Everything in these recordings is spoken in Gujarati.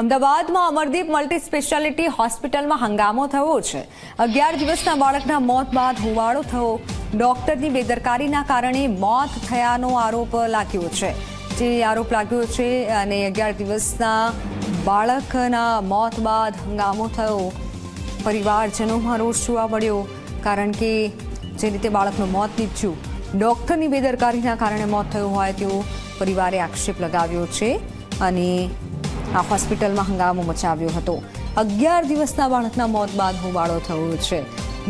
અમદાવાદમાં અમરદીપ મલ્ટી સ્પેશિયાલિટી હોસ્પિટલમાં હંગામો થયો છે. અગિયાર દિવસના બાળકના મોત બાદ હોવાળો થયો. ડોક્ટરની બેદરકારીના કારણે મોત થયાનો આરોપ લાગ્યો છે. જે આરોપ લાગ્યો છે અને અગિયાર દિવસના બાળકના મોત બાદ હંગામો થયો. પરિવારજનોમાં રોષ જોવા મળ્યો, કારણ કે જે રીતે બાળકનું મોત નીપજ્યું, ડોક્ટરની બેદરકારીના કારણે મોત થયું હોય તેવો પરિવારે આક્ષેપ લગાવ્યો છે અને આ હોસ્પિટલમાં હંગામો મચાવ્યો હતો. અગિયાર દિવસના બાળકના મોત બાદ હોબાળો થયો છે.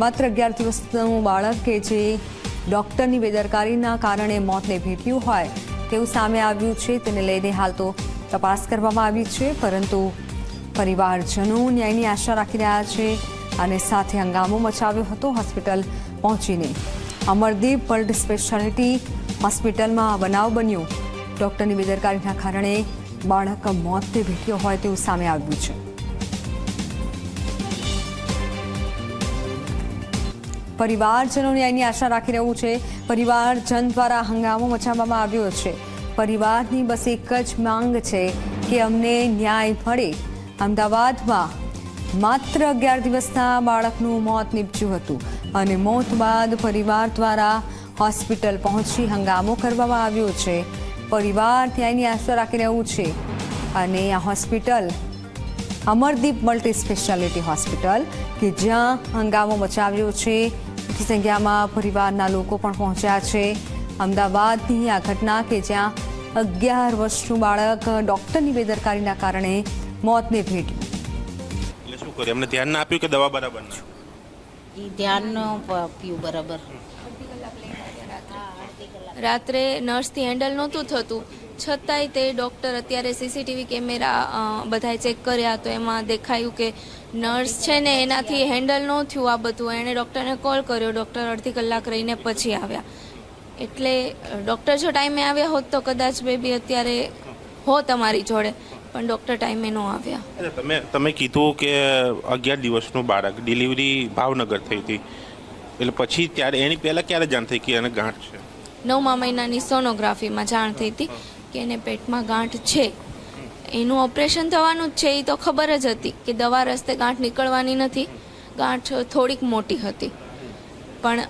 માત્ર અગિયાર દિવસનું બાળક કે જે ડોક્ટરની બેદરકારીના કારણે મોતને ભેટ્યું હોય તેવું સામે આવ્યું છે. તેને લઈને હાલ તો તપાસ કરવામાં આવી છે, પરંતુ પરિવારજનો ન્યાયની આશા રાખી રહ્યા છે અને સાથે હંગામો મચાવ્યો હતો હોસ્પિટલ પહોંચીને. અમરદીપ વર્લ્ડ સ્પેશિયાલિટી હોસ્પિટલમાં બનાવ બન્યો. ડોક્ટરની બેદરકારીના કારણે બાળક મોતને ભેટ્યો હોય તેવું સામે આવ્યું છે. પરિવારજનો ન્યાયની આશા રાખી રહ્યું છે. પરિવારજન દ્વારા હંગામો મચાવવામાં આવ્યો છે. પરિવારની બસ એક જ માંગ છે કે અમને ન્યાય મળે. અમદાવાદમાં માત્ર અગિયાર દિવસના બાળકનું મોત નીપજ્યું હતું અને મોત બાદ પરિવાર દ્વારા હોસ્પિટલ પહોંચી હંગામો કરવામાં આવ્યો છે. પરિવાર ન્યાયની આશા રાખી રહ્યું છે. અને આ hospital Amardeep multi speciality hospital કે જ્યાં હંગામો મચાવ્યો છે. મોટી સંખ્યામાં પરિવારના લોકો પણ પહોંચ્યા છે. અમદાવાદની આ ઘટના કે જ્યાં અગિયાર વર્ષનું બાળક ડોક્ટરની બેદરકારીના કારણે મોતને ભેટ્યું એટલે શું કર્યું? એમને ધ્યાન ના આપ્યું કે દવા બરાબર ના? એ ધ્યાન ન આપ્યું બરાબર. રાત્રે નર્સથી હેન્ડલ નહોતું થતું. છતાંય તે ડૉક્ટર અત્યારે સીસીટીવી કેમેરા બધાએ ચેક કર્યા તો એમાં દેખાયું કે નર્સ છે ને એનાથી હેન્ડલ ન થયું આ બધું. એણે ડૉક્ટરને કોલ કર્યો. ડૉક્ટર અડધી કલાક રહીને પછી આવ્યા. એટલે ડૉક્ટર જો ટાઈમે આવ્યા હોત તો કદાચ બેબી અત્યારે હો તમારી જોડે, પણ ડૉક્ટર ટાઈમે ન આવ્યા. તમે તમે કીધું કે અગિયાર દિવસનું બાળક ડિલિવરી ભાવનગર થઈ હતી. એટલે પછી ત્યારે, એની પહેલાં ક્યારે જાણ થઈ કે એને ગાંઠ છે? નવમા મહિનાની સોનોગ્રાફીમાં જાણ થઈ હતી કે એને પેટમાં ગાંઠ છે. એનું ઓપરેશન થવાનું જ છે એ તો ખબર જ હતી કે દવા રસ્તે ગાંઠ નીકળવાની નથી. ગાંઠ થોડીક મોટી હતી. પણ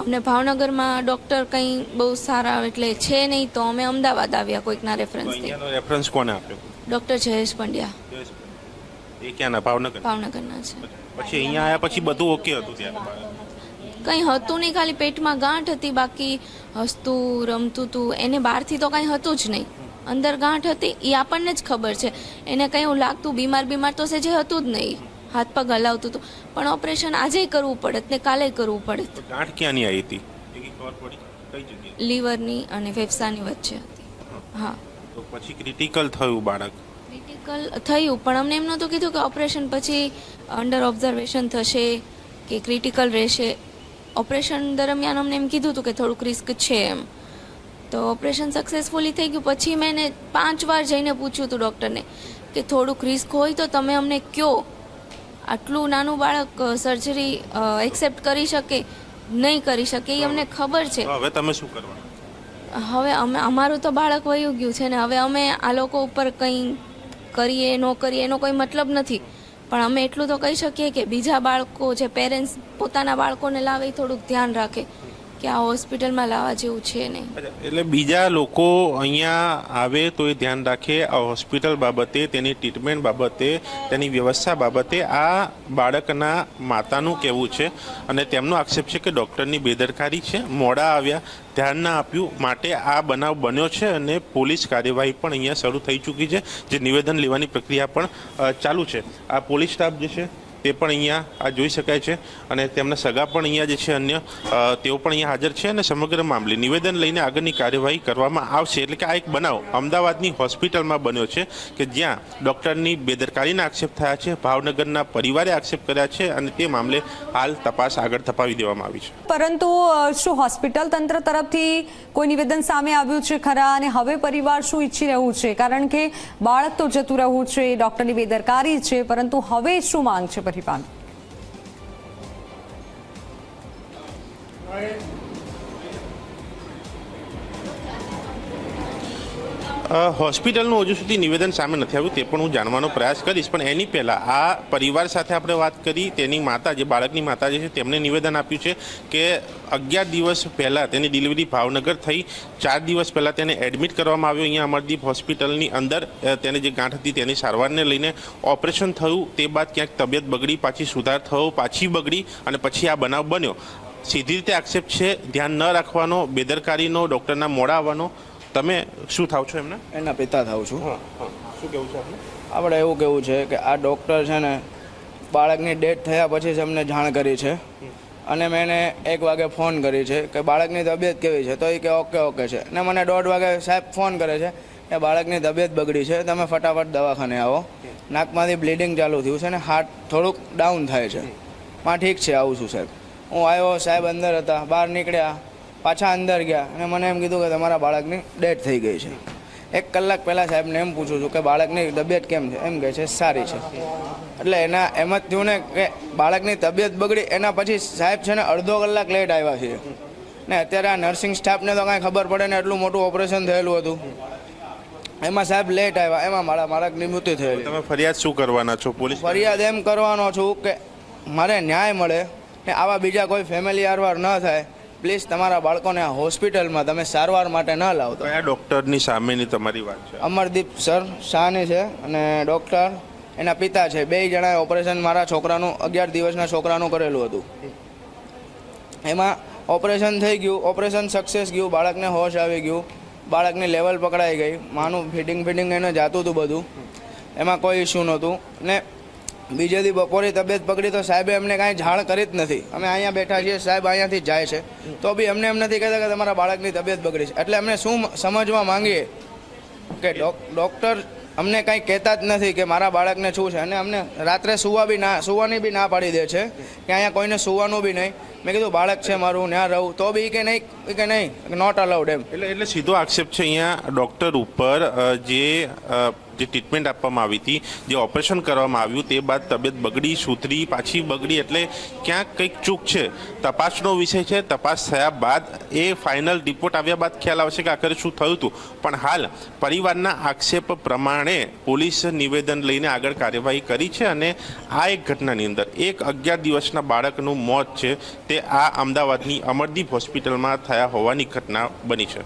અમને ભાવનગરમાં ડૉક્ટર કંઈ બહુ સારા એટલે છે નહીં તો અમે અમદાવાદ આવ્યા કોઈકના રેફરન્સથી રેફરન્સ કોને આપ્યો? ડૉક્ટર જયેશ પંડ્યા. એ ક્યાંના? ભાવનગર ભાવનગરના છે. પછી અહીંયા આવ્યા પછી બધું ઓકે હતું ત્યારે? કંઈ હતું નહીં ખાલી પેટમાં ગાંઠ હતી બાકી હસતું રમતું હતું એને બહારથી તો કાંઈ હતું જ નહીં. અંદર ગાંઠ હતી એ આપણને જ ખબર છે. એને કંઈ એવું લાગતું બીમાર બીમાર તો જે હતું જ નહીં. હાથ પગ હલાવતું હતું પણ ઓપરેશન આજે કરવું પડત ને કાલે કરવું પડત. ગાંઠ ક્યાંની આવી હતી? લીવરની અને ફેફસાની વચ્ચે. હતી હા. તો પછી ક્રિટિકલ થયું બાળક? ક્રિટિકલ થયું પણ અમને એમ નહોતું કીધું કે ઓપરેશન પછી અંડર ઓબ્ઝર્વેશન થશે કે ક્રિટિકલ રહેશે. ઓપરેશન દરમિયાન અમને એમ કીધું હતું કે થોડુંક રિસ્ક છે એમ. તો ઓપરેશન સક્સેસફુલી થઈ ગયું. પછી મેં એને પાંચ વાર જઈને પૂછ્યું હતું ડૉક્ટરને કે થોડુંક રિસ્ક હોય તો તમે અમને કયો? આટલું નાનું બાળક સર્જરી એક્સેપ્ટ કરી શકે? નહીં કરી શકે એ અમને ખબર છે. હવે તમે શું કરવાનું? હવે અમે અમારું તો બાળક વયું ગયું છે ને હવે અમે આ લોકો ઉપર કંઈ કરીએ ન કરીએ એનો કોઈ મતલબ નથી. પણ અમે એટલું તો કહી શકીએ કે બીજા બાળકો, જે પેરેન્ટ્સ પોતાના બાળકોને લાવે થોડુંક ધ્યાન રાખે. કે આ હોસ્પિટલમાં લાવવા જેવું છે નહીં. એટલે બીજા લોકો અહીંયા આવે તો એ ધ્યાન રાખે આ હોસ્પિટલ બાબતે, તેની ટ્રીટમેન્ટ બાબતે, તેની વ્યવસ્થા બાબતે આ બાળકના માતાનું કહેવું છે. અને તેમનો આક્ષેપ છે કે ડૉક્ટરની બેદરકારી છે. મોડા આવ્યા, ધ્યાન ના આપ્યું, માટે આ બનાવ બન્યો છે અને પોલીસ કાર્યવાહી પણ અહીંયા શરૂ થઈ ચૂકી છે, જે નિવેદન લેવાની પ્રક્રિયા પણ ચાલુ છે. આ પોલીસ સ્ટાફ જે છે તે પણ અહીંયા આ જોઈ શકાય છે અને તેમના સગા પણ અહીંયા જે છે અન્ય તેઓ પણ અહીંયા હાજર છે અને સમગ્ર મામલે નિવેદન લઈને આગળની કાર્યવાહી કરવામાં આવશે. એટલે કે આ એક બનાવ અમદાવાદની હોસ્પિટલમાં બન્યો છે કે જ્યાં ડૉક્ટરની બેદરકારીના આક્ષેપ થયા છે, ભાવનગરના પરિવારે આક્ષેપ કર્યા છે અને તે મામલે હાલ તપાસ આગળ ધપાવી દેવામાં આવી છે. પરંતુ શું હોસ્પિટલ તંત્ર તરફથી કોઈ નિવેદન સામે આવ્યું છે ખરા? અને હવે પરિવાર શું ઈચ્છી રહ્યું છે? કારણ કે બાળક તો જતું રહ્યું છે ડૉક્ટરની બેદરકારી છે, પરંતુ હવે શું માંગ છે પરિવાર અ, હોસ્પિટલનું હજુ સુધી નિવેદન સામે નથી આવ્યું, તે પણ હું જાણવાનો પ્રયાસ કરીશ. પણ એની પહેલાં આ પરિવાર સાથે આપણે વાત કરી, તેની માતા જે, બાળકની માતા જે છે, તેમણે નિવેદન આપ્યું છે કે અગિયાર દિવસ પહેલાં તેની ડિલિવરી ભાવનગર થઈ, ચાર દિવસ પહેલાં તેને એડમિટ કરવામાં આવ્યો. અહીંયા અમરદીપ હોસ્પિટલની અંદર તેને જે ગાંઠ હતી તેની સારવારને લઈને ઓપરેશન થયું. તે બાદ ક્યાંક તબિયત બગડી, પાછી સુધાર થયો, પાછી બગડી અને પછી આ બનાવ બન્યો. સીધી રીતે આક્ષેપ છે, ધ્યાન ન રાખવાનો, બેદરકારીનો, ડૉક્ટરના મોડા આવવાનો તમે શું થાવ છો એમને? એના પિતા થાવ છું. શું કેવું છે આપણે આપણે એવું કેવું છે કે આ ડૉક્ટર છે ને બાળકની ડેથ થયા પછી જ અમને જાણ કરી છે. અને મેં એને એક વાગે ફોન કરી છે કે બાળકની તબિયત કેવી છે? તો એ કે ઓકે ઓકે છે. ને મને દોઢ વાગે સાહેબ ફોન કરે છે કે બાળકની તબિયત બગડી છે તમે ફટાફટ દવાખાને આવો. નાકમાંથી બ્લીડિંગ ચાલુ થયું છે ને હાર્ટ થોડુંક ડાઉન થાય છે. માં ઠીક છે આવું છું સાહેબ. હું આવ્યો સાહેબ અંદર હતા બહાર નીકળ્યા. પાછા અંદર ગયા અને મને એમ કીધું કે તમારા બાળકની ડેથ થઈ ગઈ છે. એક કલાક પહેલાં સાહેબને એમ પૂછું છું કે બાળકની તબિયત કેમ છે? એમ કહે છે સારી છે. એટલે એના એમ જ થયું ને કે બાળકની તબિયત બગડી એના પછી સાહેબ છે ને અડધો કલાક લેટ આવ્યા છે ને અત્યારે આ નર્સિંગ સ્ટાફને તો કાંઈ ખબર પડે ને એટલું મોટું ઓપરેશન થયેલું હતું. એમાં સાહેબ લેટ આવ્યા એમાં મારા બાળકની મૃત્યુ થયેલી. તમે ફરિયાદ શું કરવાના છો? પોલીસ ફરિયાદ એમ કરવાનો છું કે મારે ન્યાય મળે ને આવા બીજા કોઈ ફેમિલી સારવાર ન થાય પ્લીઝ તમારા બાળકોને આ હોસ્પિટલમાં તમે સારવાર માટે ન લાવતો. કયા ડૉક્ટરની સામેની તમારી વાત છે? અમરદીપ સર શાહની છે અને ડૉક્ટર એના પિતા છે. બે જણાએ ઓપરેશન મારા છોકરાનું અગિયાર દિવસના છોકરાનું કરેલું હતું. એમાં ઓપરેશન થઈ ગયું ઓપરેશન સક્સેસ ગયું બાળકને હોશ આવી ગયું બાળકની લેવલ પકડાઈ ગઈ. માનું ફિટિંગ ફિટિંગ એને જાતું હતું બધું. એમાં કોઈ ઇશ્યુ નહોતું. ને બીજે દી બપોરે તબિયત પકડી તો સાહેબે અમને કાંઈ જાણ કરી જ નથી. અમે અહીંયા બેઠા છીએ, સાહેબ અહીંયાથી જાય છે. તો બી અમને એમ નથી કહેતા કે તમારા બાળકની તબિયત બગડી છે. એટલે અમને શું સમજવા માંગીએ કે ડોક ડૉક્ટર અમને કાંઈ કહેતા જ નથી કે મારા બાળકને શું છે. અને અમને રાત્રે સુવા બી ના સુવાની બી ના પાડી દે છે કે અહીંયા કોઈને સુવાનું બી નહીં. મેં કીધું, બાળક છે મારું ત્યાં રહું. તો બી કે નહીં કે નહીં નોટ અલાઉડ એમ. એટલે એટલે સીધો આક્ષેપ છે અહીંયા ડૉક્ટર ઉપર જે જે ટ્રીટમેન્ટ આપવામાં આવી હતી, જે ઓપરેશન કરવામાં આવ્યું, તે બાદ તબિયત બગડી, સુધરી, પાછી બગડી, એટલે ક્યાંક કંઈક ચૂક છે. તપાસનો વિષય છે, તપાસ થયા બાદ એ ફાઇનલ રિપોર્ટ આવ્યા બાદ ખ્યાલ આવશે કે આખરે શું થયું હતું. પણ હાલ, પરિવારના આક્ષેપ પ્રમાણે પોલીસ નિવેદન લઈને આગળ કાર્યવાહી કરી છે અને આ એક ઘટનાની અંદર, એક અગિયાર દિવસના બાળકનું મોત છે. આ અમદાવાદની અમરદીપ હોસ્પિટલમાં થયા હોવાની ઘટના બની છે.